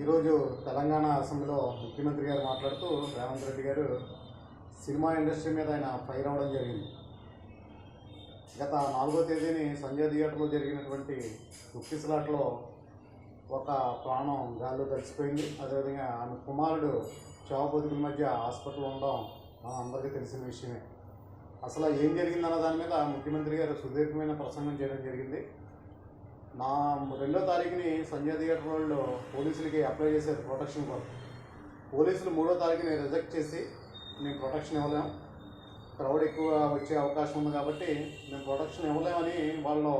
ఈరోజు తెలంగాణ అసెంబ్లీలో ముఖ్యమంత్రి గారు మాట్లాడుతూ రేవంత్ రెడ్డి గారు సినిమా ఇండస్ట్రీ మీద ఆయన ఫైర్ అవ్వడం జరిగింది. గత నాలుగో తేదీని సంజయ్ థియేటర్లో జరిగినటువంటి దుఃఖిసలాట్లో ఒక ప్రాణం గాల్లో కలిసిపోయింది అదేవిధంగా ఆమె కుమారుడు చావబతుకుల మధ్య హాస్పిటల్ ఉండడం మన అందరికీ తెలిసిన విషయమే. అసలు ఏం జరిగిందన్న దాని మీద ముఖ్యమంత్రి గారు సుదీర్ఘమైన ప్రసంగం చేయడం జరిగింది. నా రెండో తారీఖుని సంజయ్ థియేటర్ వాళ్ళు పోలీసులకి అప్లై చేశారు ప్రొటెక్షన్ కొరకు పోలీసులు మూడో తారీఖుని రిజెక్ట్ చేసి మేము ప్రొటెక్షన్ ఇవ్వలేం. క్రౌడ్ ఎక్కువ వచ్చే అవకాశం ఉంది కాబట్టి మేము ప్రొటెక్షన్ ఇవ్వలేమని వాళ్ళు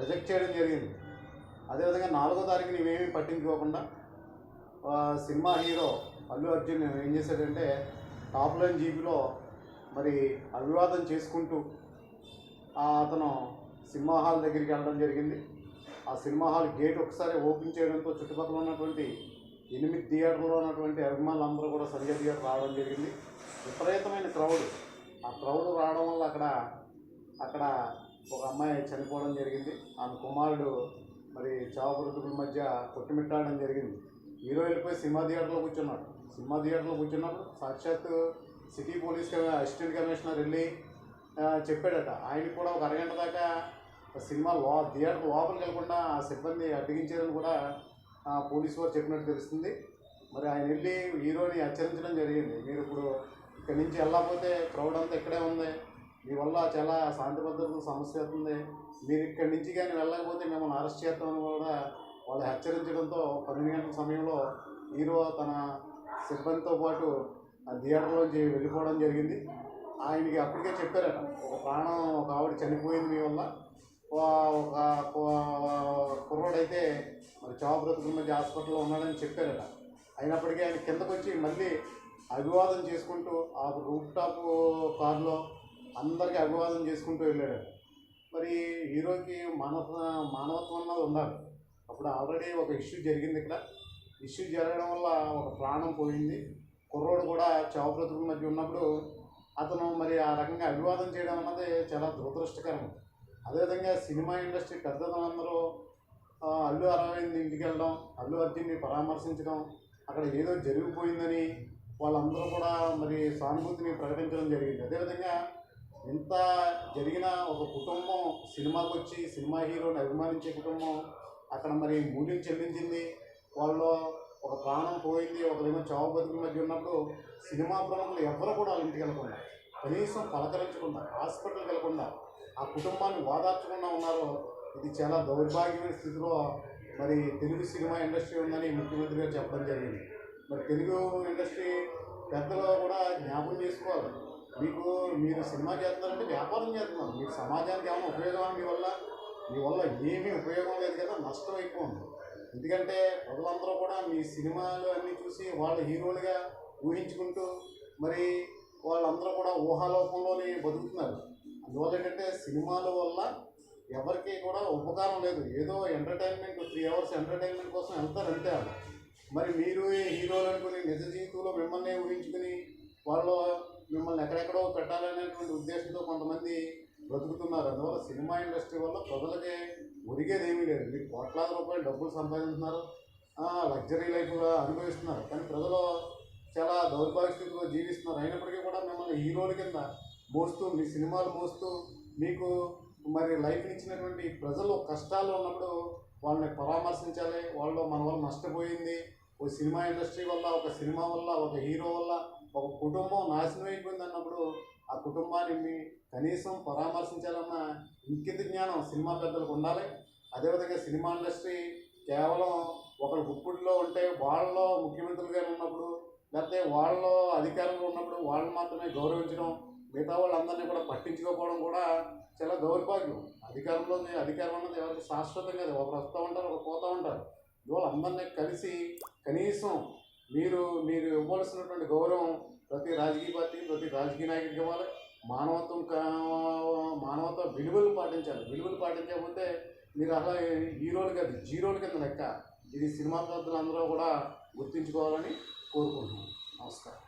రిజెక్ట్ చేయడం జరిగింది. అదేవిధంగా నాలుగో తారీఖుని ఇవేమీ పట్టించుకోకుండా సినిమా హీరో అల్లు అర్జున్ ఏం చేశాడంటే టాప్ లైన్ జీబీలో మరి అభివాదం చేసుకుంటూ అతను సినిమా హాల్ దగ్గరికి వెళ్ళడం జరిగింది. ఆ సినిమా హాల్ గేట్ ఒకసారి ఓపెన్ చేయడంతో చుట్టుపక్కల ఉన్నటువంటి ఎనిమిది థియేటర్లో ఉన్నటువంటి అభిమానులు అందరూ కూడా సంజయ్ థియేటర్ రావడం జరిగింది. విపరీతమైన క్రౌడ్. ఆ క్రౌడ్ రావడం వల్ల అక్కడ అక్కడ ఒక అమ్మాయి చనిపోవడం జరిగింది. ఆమె కుమారుడు మరి చావపురుతుల మధ్య కొట్టుమిట్టాడడం జరిగింది. హీరో వెళ్ళిపోయి సినిమా థియేటర్లో కూర్చున్నాడు. సినిమా థియేటర్లో కూర్చున్నాడు. సాక్షాత్ సిటీ పోలీస్ అసిస్టెంట్ కమిషనర్ వెళ్ళి చెప్పాడట. ఆయన కూడా ఒక అరగంట దాకా సినిమా లో థియేటర్ లోపలికి వెళ్ళకుండా ఆ సిబ్బంది అడ్డగించారని కూడా పోలీసు వారు చెప్పినట్టు తెలుస్తుంది. మరి ఆయన వెళ్ళి హీరోని హెచ్చరించడం జరిగింది. మీరు ఇప్పుడు ఇక్కడి నుంచి వెళ్ళకపోతే క్రౌడ్ అంతా ఇక్కడే ఉంది. మీ వల్ల చాలా శాంతి భద్రతల సమస్య అవుతుంది. మీరు ఇక్కడి నుంచి కానీ వెళ్ళకపోతే మిమ్మల్ని అరెస్ట్ చేస్తామని కూడా వాళ్ళు హెచ్చరించడంతో పన్నెండు గంటల సమయంలో హీరో తన సిబ్బందితో పాటు ఆ థియేటర్లోంచి వెళ్ళిపోవడం జరిగింది. ఆయనకి అప్పటికే చెప్పారట ఒక ప్రాణం ఒక ఆవిడ చనిపోయింది మీ వల్ల. ఒక కుర్రోడైతే మరి చావు బ్రతుకుల మధ్య హాస్పిటల్లో ఉన్నాడని చెప్పారట. అయినప్పటికీ ఆయన కిందకు వచ్చి మళ్ళీ అభివాదం చేసుకుంటూ ఆ రూప్ టాప్ కార్లో అందరికీ అభివాదం చేసుకుంటూ వెళ్ళాడు మరి హీరోకి మానవ మానవత్వం అన్నది ఉండాలి అప్పుడు ఆల్రెడీ ఒక ఇష్యూ జరిగింది ఇక్కడ. ఇష్యూ జరగడం వల్ల ఒక ప్రాణం పోయింది. కుర్రోడు కూడా చావు బ్రతుకుల మధ్య ఉన్నప్పుడు అతను మరి ఆ రకంగా అభివాదం చేయడం అన్నది చాలా దురదృష్టకరం. అదేవిధంగా సినిమా ఇండస్ట్రీ పెద్దలందరూ అల్లు అరవింద్ ఇంటికి వెళ్ళడం అల్లు అర్జున్ని పరామర్శించడం అక్కడ ఏదో జరిగిపోయిందని వాళ్ళందరూ కూడా మరి సానుభూతిని ప్రకటించడం జరిగింది. అదేవిధంగా ఇంత జరిగిన ఒక కుటుంబం సినిమాకి వచ్చి సినిమా హీరోని అభిమానించే కుటుంబం అక్కడ మరి మూల్యం చెల్లించింది. వాళ్ళు ఒక ప్రాణం పోయింది ఒకరేమో చావు బతుకుల మధ్య ఉన్నప్పుడు సినిమా ప్రముఖులు ఎవరు కూడా వాళ్ళ ఇంటికి వెళ్ళకుండా కనీసం పలకరించకుండా హాస్పిటల్కి వెళ్ళకుండా ఆ కుటుంబాన్ని ఓదార్చకుండా ఉన్నారు ఇది చాలా దౌర్భాగ్యమైన స్థితిలో మరి తెలుగు సినిమా ఇండస్ట్రీ ఉందని ముఖ్యమంత్రి గారు చెప్పడం జరిగింది. మరి తెలుగు ఇండస్ట్రీ పెద్దలు కూడా జ్ఞాపకం చేసుకోవాలి. మీకు మీరు సినిమా చేస్తున్నారంటే వ్యాపారం చేస్తున్నారు. మీరు సమాజానికి ఏమైనా ఉపయోగం మీ వల్ల మీ వల్ల ఏమీ ఉపయోగం లేదు కదా నష్టం ఎక్కువ ఉంది. ఎందుకంటే ప్రజలందరూ కూడా మీ సినిమాలు అన్నీ చూసి వాళ్ళ హీరోలుగా ఊహించుకుంటూ మరి వాళ్ళందరూ కూడా ఊహాలోకంలోనే బతుకుతున్నారు. అందువల్ల ఏంటంటే సినిమాల వల్ల ఎవరికి కూడా ఉపకారం లేదు. ఏదో ఎంటర్టైన్మెంట్ త్రీ అవర్స్ ఎంటర్టైన్మెంట్ కోసం వెళ్తారు అంతే మరి మీరు హీరోలు అనుకుని నిజ జీవితంలో మిమ్మల్ని ఊహించుకుని వాళ్ళు మిమ్మల్ని ఎక్కడెక్కడో పెట్టాలనేటువంటి ఉద్దేశంతో కొంతమంది బ్రతుకుతున్నారు. అందువల్ల సినిమా ఇండస్ట్రీ వల్ల ప్రజలకి ఒరిగేది ఏమీ లేదు. మీరు కోట్లాది రూపాయలు డబ్బులు సంపాదించుతున్నారు లగ్జరీ లైఫ్ అనుభవిస్తున్నారు. కానీ ప్రజలు చాలా దౌర్భాగ్య అయినప్పటికీ కూడా మిమ్మల్ని హీరోల కింద మోస్తూ మీ సినిమాలు మోస్తూ మీకు మరి లైఫ్ ఇచ్చినటువంటి ప్రజలు కష్టాలు ఉన్నప్పుడు వాళ్ళని పరామర్శించాలి. వాళ్ళు మన వల్ల నష్టపోయింది. ఒక సినిమా ఇండస్ట్రీ వల్ల ఒక సినిమా వల్ల ఒక హీరో వల్ల ఒక కుటుంబం నాశనం అయిపోయింది అన్నప్పుడు ఆ కుటుంబాన్ని మీ- కనీసం పరామర్శించాలన్న ఇంకిత జ్ఞానం సినిమా పెద్దలకు ఉండాలి. అదేవిధంగా సినిమా ఇండస్ట్రీ కేవలం ఒకరు గుప్పుడులో ఉంటే వాళ్ళలో ముఖ్యమంత్రులుగా ఉన్నప్పుడు లేకపోతే వాళ్ళు అధికారంలో ఉన్నప్పుడు వాళ్ళని మాత్రమే గౌరవించడం మిగతా వాళ్ళందరినీ కూడా పట్టించుకోకపోవడం కూడా చాలా దౌర్భాగ్యం. అధికారంలో అధికారం అన్నది ఎవరికి శాశ్వతం కాదు ఒకరు వస్తూ ఉంటారు ఒకరు పోతూ ఉంటారు. ఇవాళ అందరినీ కలిసి కనీసం మీరు మీరు ఇవ్వాల్సినటువంటి గౌరవం ప్రతి రాజకీయ పార్టీ ప్రతి రాజకీయ నాయకుడికి ఇవ్వాలి. మానవత్వం మానవత్వ విలువలు పాటించాలి. విలువలు పాటించకపోతే మీరు అలా హీరోలు కాదు జీరోలు కింద లెక్క. ఇది సినిమా పెద్దలందరూ కూడా గుర్తించుకోవాలని కోరుకుంటున్నాను నమస్కారం